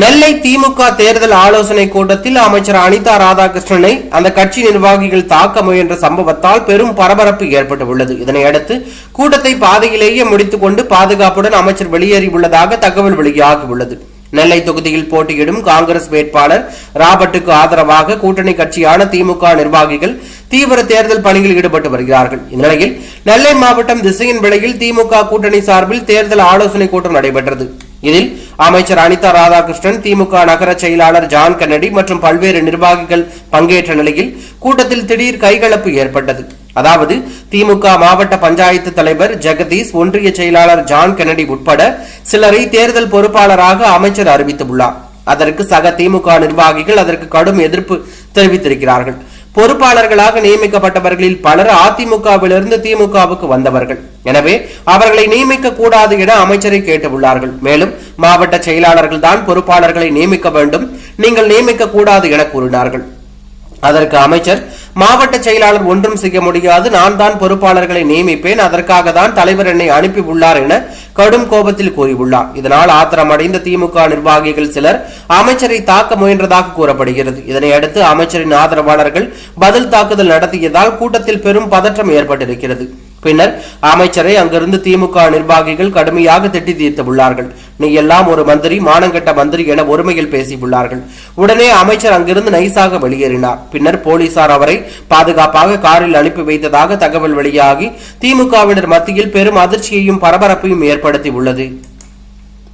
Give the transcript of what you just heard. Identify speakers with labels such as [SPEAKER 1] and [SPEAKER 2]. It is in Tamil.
[SPEAKER 1] நெல்லை திமுக தேர்தல் ஆலோசனை கூட்டத்தில் அமைச்சர் அனிதா ராதாகிருஷ்ணனை அந்த கட்சி நிர்வாகிகள் தாக்க முயன்ற சம்பவத்தால் பெரும் பரபரப்பு ஏற்பட்டுள்ளது. இதனையடுத்து கூட்டத்தை பாதையிலேயே முடித்துக்கொண்டு பாதுகாப்புடன் அமைச்சர் வெளியேறியுள்ளதாக தகவல் வெளியாகியுள்ளது. நெல்லை தொகுதியில் போட்டியிடும் காங்கிரஸ் வேட்பாளர் ராபர்ட்டுக்கு ஆதரவாக கூட்டணி கட்சியான திமுக நிர்வாகிகள் தீவிர தேர்தல் பணியில் ஈடுபட்டு வருகிறார்கள். இந்நிலையில் நெல்லை மாவட்டம் திசையின் விலையில் திமுக கூட்டணி சார்பில் தேர்தல் ஆலோசனை கூட்டம் நடைபெற்றது. இதில் அமைச்சர் அனிதா ராதாகிருஷ்ணன் திமுக நகர செயலாளர் ஜான் கன்னடி மற்றும் பல்வேறு நிர்வாகிகள் பங்கேற்ற நிலையில் கூட்டத்தில் திடீர் கைகலப்பு ஏற்பட்டது. அதாவது திமுக மாவட்ட பஞ்சாயத்து தலைவர் ஜெகதீஷ் ஒன்றிய செயலாளர் ஜான் கென்னடி உட்பட சிலரை தேர்தல் பொறுப்பாளராக அமைச்சர் அறிவித்துள்ளார். அதற்கு சக திமுக நிர்வாகிகள் அதற்கு கடும் எதிர்ப்பு தெரிவித்திருக்கிறார்கள். பொறுப்பாளர்களாக நியமிக்கப்பட்டவர்களில் பலர் அதிமுகவிலிருந்து திமுகவுக்கு வந்தவர்கள். எனவே அவர்களை நியமிக்க கூடாது என அமைச்சரை கேட்டுள்ளார்கள். மேலும் மாவட்ட செயலாளர்கள் தான் பொறுப்பாளர்களை நியமிக்க வேண்டும். நீங்கள் நியமிக்க கூடாது என கூறினார்கள். அதற்கு அமைச்சர் மாவட்ட செயலாளர் ஒன்றும் செய்ய முடியாது. நான் தான் பொறுப்பாளர்களை நியமிப்பேன். அதற்காக தான் தலைவர் என்னை அனுப்பி உள்ளார் என கடும் கோபத்தில் கூறியுள்ளார். இதனால் ஆத்திரமடைந்த திமுக நிர்வாகிகள் சிலர் அமைச்சரை தாக்க முயன்றதாக கூறப்படுகிறது. இதனையடுத்து அமைச்சரின் ஆதரவாளர்கள் பதில் தாக்குதல் நடத்தியதால் கூட்டத்தில் பெரும் பதற்றம் ஏற்பட்டிருக்கிறது. பின்னர் அமைச்சரை அங்கிருந்து திமுக நிர்வாகிகள் கடுமையாக திட்டி தீர்த்துள்ளார்கள் நீ எல்லாம் ஒரு மந்திரி மானங்கட்ட மந்திரி என ஒருமையில் பேசியுள்ளார்கள். உடனே அமைச்சர் அங்கிருந்து நைசாக வெளியேறினார். பின்னர் போலீசார் அவரை பாதுகாப்பாக காரில் அனுப்பி வைத்ததாக தகவல் வெளியாகி திமுகவினர் மத்தியில் பெரும் அதிர்ச்சியையும் பரபரப்பையும் ஏற்படுத்தி உள்ளது